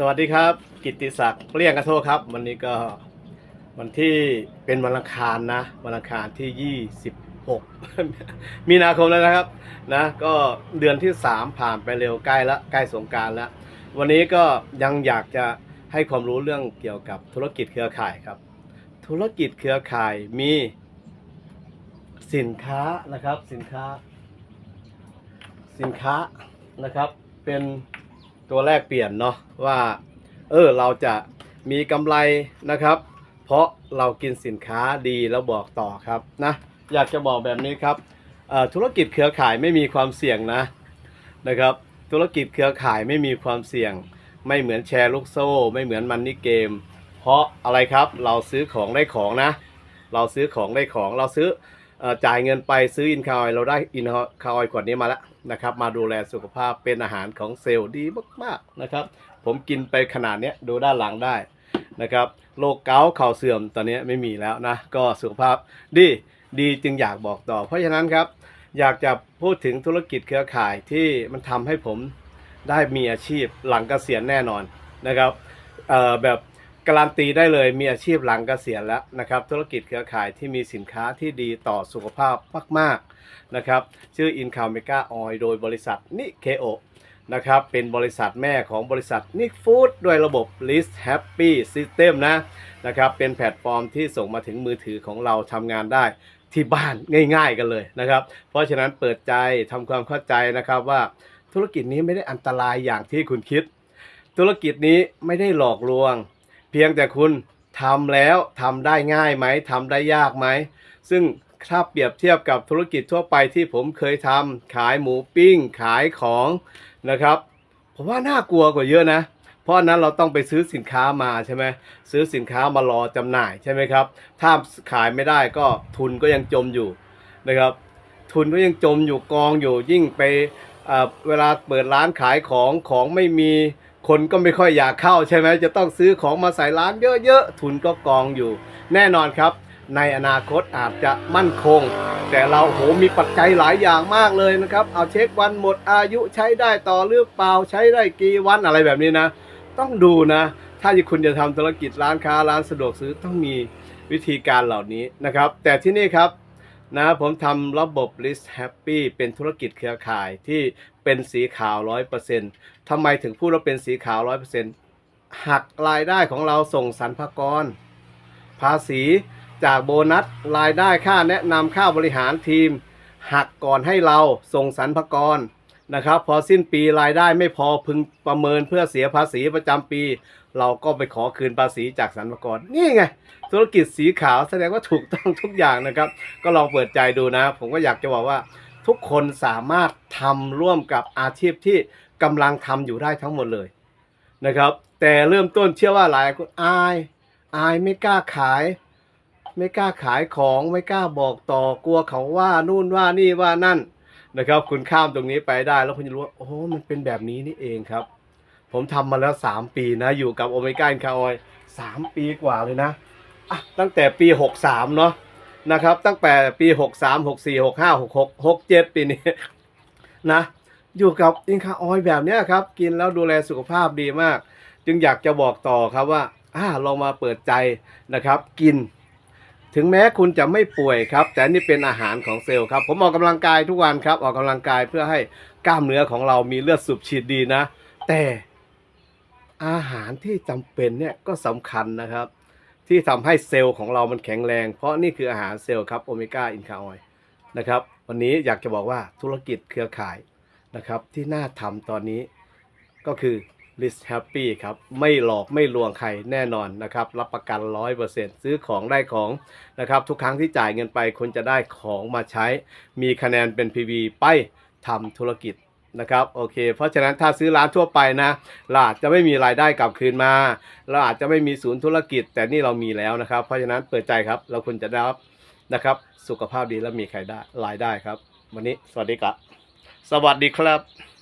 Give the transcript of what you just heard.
สวัสดีครับ กิติศักดิ์เรียงกระโทษครับ วันนี้ก็วันที่เป็นวันอังคารนะวันอังคารที่ 26 มีนาคมแล้วนะครับนะก็เดือนที่ 3 ผ่านไปเร็วใกล้ละใกล้สงการแล้ว วันนี้ก็ยังอยากจะให้ความรู้เรื่องเกี่ยวกับธุรกิจเครือข่ายครับ ธุรกิจเครือข่ายมีสินค้านะครับสินค้า สินค้านะครับเป็น ตัวแรกเปลี่ยนเนาะว่าเออเราจะมีกำไรนะครับ เพราะเรากินสินค้าดีแล้วบอกต่อครับนะอยากจะบอกแบบนี้ครับธุรกิจเครือข่ายไม่มีความเสี่ยงนะนะครับ ธุรกิจเครือข่ายไม่มีความเสี่ยง ไม่เหมือนแชร์ลูกโซ่ ไม่เหมือนมันนี่เกม เพราะอะไรครับเราซื้อของได้ของนะ เราซื้อของได้ของเราซื้อ จ่ายเงินไปซื้ออินคาออยเราได้อินคาออยขวดนี้มาแล้วนะครับ มาดูแลสุขภาพเป็นอาหารของเซลล์ดีมากๆนะครับ ผมกินไปขนาดนี้ดูด้านหลังได้นะครับโรคเกาต์เข่าเสื่อมตอนนี้ไม่มีแล้วนะ ก็สุขภาพดีดีจึงอยากบอกต่อ เพราะฉะนั้นครับ อยากจะพูดถึงธุรกิจเครือข่ายที่มันทำให้ผมได้มีอาชีพหลังเกษียณแน่นอนนะครับแบบ การันตีได้เลยมีอาชีพหลังเกษียณแล้วนะครับ ธุรกิจเครือข่ายที่มีสินค้าที่ดีต่อสุขภาพมากๆนะครับ ชื่อ i n c o m e g a Oil โดยบริษัทนิเคโอนะครับ เป็นบริษัทแม่ของบริษัทนิกฟู้ดด้วยระบบ List Happy System นะนะครับ เป็นแพลตฟอร์มที่ส่งมาถึงมือถือของเราทำงานได้ที่บ้านง่าย ๆ กันเลยนะครับ เพราะฉะนั้นเปิดใจทำความเข้าใจนะครับว่าธุรกิจนี้ไม่ได้อันตรายอย่างที่คุณคิด ธุรกิจนี้ไม่ได้หลอกลวง พียงแต่คุณทำแล้วทำได้ง่ายไหมทำได้ยากไหม ซึ่งถ้าเปรียบเทียบกับธุรกิจทั่วไปที่ผมเคยทำขายหมูปิ้ง ขายของนะครับผมว่าน่ากลัวกว่าเยอะนะเพราะนั้นเราต้องไปซื้อสินค้ามาใช่ไหมซื้อสินค้ามารอจำหน่ายใช่ไหมครับ ถ้าขายไม่ได้ก็ทุนก็ยังจมอยู่นะครับ ทุนก็ยังจมอยู่กองอยู่ยิ่งไปเวลาเปิดร้านขายของของไม่มี คนก็ไม่ค่อยอยากเข้าใช่ไหมจะต้องซื้อของมาใส่ร้านเยอะๆทุนก็กองอยู่ แน่นอนครับ ในอนาคตอาจจะมั่นคง แต่เราโหมีปัจจัยหลายอย่างมากเลยนะครับ เอาเช็ควันหมดอายุใช้ได้ต่อหรือเปล่าใช้ได้กี่วันอะไรแบบนี้นะ ต้องดูนะ ถ้าคุณจะทำธุรกิจร้านค้าร้านสะดวกซื้อต้องมีวิธีการเหล่านี้นะครับ แต่ที่นี่ครับ นะผมทำระบบ List Happy เป็นธุรกิจเครือข่ายที่เป็นสีขาว 100%ทำไมถึงพูดว่าเป็นสีขาว 100%หักรายได้ของเราส่งสรรพากร ภาษีจากโบนัสรายได้ค่าแนะนำค่าบริหารทีม หักก่อนให้เราส่งสรรพากร นะครับ พอสิ้นปีรายได้ไม่พอพึงประเมินเพื่อเสียภาษีประจำปี เราก็ไปขอคืนภาษีจากสรรพากรนี่ไง ธุรกิจสีขาวแสดงว่าถูกต้องทุกอย่างนะครับ ก็ลองเปิดใจดูนะ ผมก็อยากจะบอกว่าทุกคนสามารถทำร่วมกับอาชีพที่กำลังทำอยู่ได้ทั้งหมดเลยนะครับ แต่เริ่มต้นเชื่อว่าหลายคนอายอายไม่กล้าขาย ไม่กล้าขายของไม่กล้าบอกต่อกลัวเขาว่านู่นว่านี่ว่านั่น นะครับ คุณข้ามตรงนี้ไปได้แล้วคุณจะรู้ว่าโอ้มันเป็นแบบนี้นี่เองครับ ผมทำมาแล้ว 3 ปีนะ อยู่กับโอเมก้าอินคาออยสามปีกว่าเลยนะอะตั้งแต่ปี 63 เนาะนะครับ ตั้งแต่ปี 63 64 65 66 67 ปีนี้นะอยู่กับอินคาออยแบบนี้ครับ กินแล้วดูแลสุขภาพดีมาก จึงอยากจะบอกต่อครับว่าอ่าลองมาเปิดใจนะครับ กิน ถึงแม้คุณจะไม่ป่วยครับ แต่นี่เป็นอาหารของเซลล์ครับ ผมออกกำลังกายทุกวันครับ ออกกำลังกายเพื่อให้กล้ามเนื้อของเรามีเลือดสูบฉีดดีนะ แต่อาหารที่จำเป็นเนี่ยก็สำคัญนะครับ ที่ทำให้เซลล์ของเรามันแข็งแรง เพราะนี่คืออาหารเซลล์ครับโอเมก้าอินคาออยนะครับ วันนี้อยากจะบอกว่าธุรกิจเครือข่ายนะครับ ที่น่าทำตอนนี้ก็คือ List Happy ครับ ไม่หลอกไม่ลวงใครแน่นอนนะครับ รับประกัน 100%ซื้อของได้ของนะครับ ทุกครั้งที่จ่ายเงินไปคุณจะได้ของมาใช้ มีคะแนนเป็น PV ไปทำธุรกิจนะครับโอเค เพราะฉะนั้นถ้าซื้อร้านทั่วไปนะเราอาจจะไม่มีรายได้กลับคืนมา เราอาจจะไม่มีศูนย์ธุรกิจ แต่นี่เรามีแล้วนะครับ เพราะฉะนั้นเปิดใจครับ เราคุณจะได้รับนะครับ สุขภาพดีและมีใครได้รายได้ครับ วันนี้สวัสดีครับ สวัสดีครับ